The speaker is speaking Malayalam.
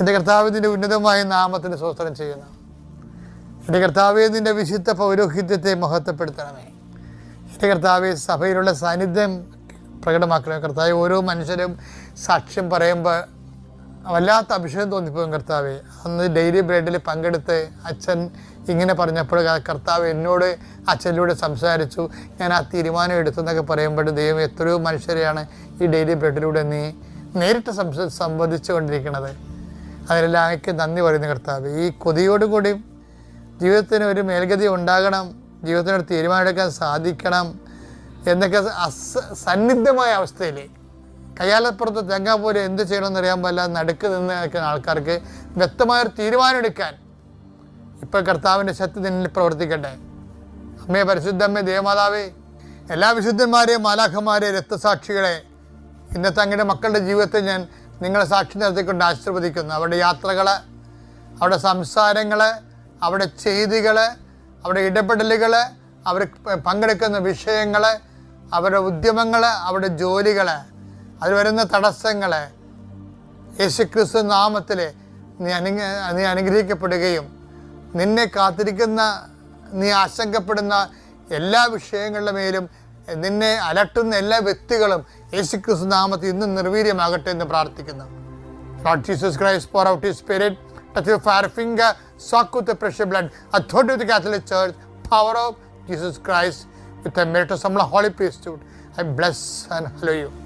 എന്റെ കർത്താവിന്റെ ഉന്നതമായ നാമത്തിന് സ്വസ്ത്രം ചെയ്യുന്നു. എന്റെ കർത്താവെ നിന്റെ വിശുദ്ധ പൗരോഹിത്യത്തെ മഹത്വപ്പെടുത്തണമേ. എന്റെ കർത്താവെ സഭയിലുള്ള സാന്നിധ്യം പ്രകടമാക്കണമേ. കർത്താവ് ഓരോ മനുഷ്യരും സാക്ഷ്യം പറയുമ്പോൾ വല്ലാത്ത അഭിഷേകം തോന്നിപ്പോകും കർത്താവെ. അന്ന് ഡെയിലി ബ്രെഡിൽ പങ്കെടുത്ത് അച്ഛൻ ഇങ്ങനെ പറഞ്ഞപ്പോൾ കർത്താവ് എന്നോട് അച്ഛനിലൂടെ സംസാരിച്ചു. ഞാൻ ആ തീരുമാനം എടുത്തു എന്നൊക്കെ പറയുമ്പോൾ ദൈവം എത്രയോ മനുഷ്യരെയാണ് ഈ ഡെയിലി ബ്രെഡിലൂടെ നീ നേരിട്ട് സംവദിച്ചു കൊണ്ടിരിക്കുന്നത്. അതിലെല്ലാം എനിക്ക് നന്ദി പറയുന്ന കർത്താവ്. ഈ കൊതിയോടുകൂടി ജീവിതത്തിന് ഒരു മേൽഗതി ഉണ്ടാകണം ജീവിതത്തിനൊരു തീരുമാനമെടുക്കാൻ സാധിക്കണം എന്നൊക്കെ അസ സന്നിഗ്ധമായ അവസ്ഥയിൽ കയ്യാലപ്പുറത്ത് തെങ്ങാൻ പോലെ എന്ത് ചെയ്യണമെന്ന് അറിയാൻ പാടില്ല നടുക്ക് നിന്ന് നിൽക്കുന്ന ആൾക്കാർക്ക് വ്യക്തമായൊരു തീരുമാനമെടുക്കാൻ ഇപ്പോൾ കർത്താവിന്റെ ശക്തി നിന്നിൽ പ്രവർത്തിക്കട്ടെ. അമ്മേ പരിശുദ്ധമ്മേ ദേവമാതാവേ എല്ലാ വിശുദ്ധന്മാരെയും മാലാഖമാരെയും രക്തസാക്ഷികളെ ഇന്നത്തെ അങ്ങയുടെ മക്കളുടെ ജീവിതത്തെ ഞാൻ നിങ്ങളെ സാക്ഷി നിർത്തിക്കൊണ്ട് ആശീർവദിക്കുന്നു. അവരുടെ യാത്രകൾ അവരുടെ സംസാരങ്ങൾ അവരുടെ ചെയ്തികൾ അവരുടെ ഇടപെടലുകൾ അവർ പങ്കെടുക്കുന്ന വിഷയങ്ങൾ അവരുടെ ഉദ്യമങ്ങൾ അവരുടെ ജോലികൾ അതിൽ വരുന്ന തടസ്സങ്ങൾ യേശുക്രിസ്തു നാമത്തിൽ നീ അനു നീ അനുഗ്രഹിക്കപ്പെടുകയും നിന്നെ കാത്തിരിക്കുന്ന നീ ആശങ്കപ്പെടുന്ന എല്ലാ വിഷയങ്ങളുടെ മേലും നിന്നെ അലട്ടുന്ന എല്ലാ വ്യക്തികളും യേശുക്രിസ്തു നാമത്തിൽ ഇന്നും നിർവീര്യമാകട്ടെ എന്ന് പ്രാർത്ഥിക്കുന്നു. Jesus Christ for out spirit touch fire finger soak pressure blood authority with Catholic church power of Jesus Christ with a merits നമ്മളെ holy priest I bless and hello you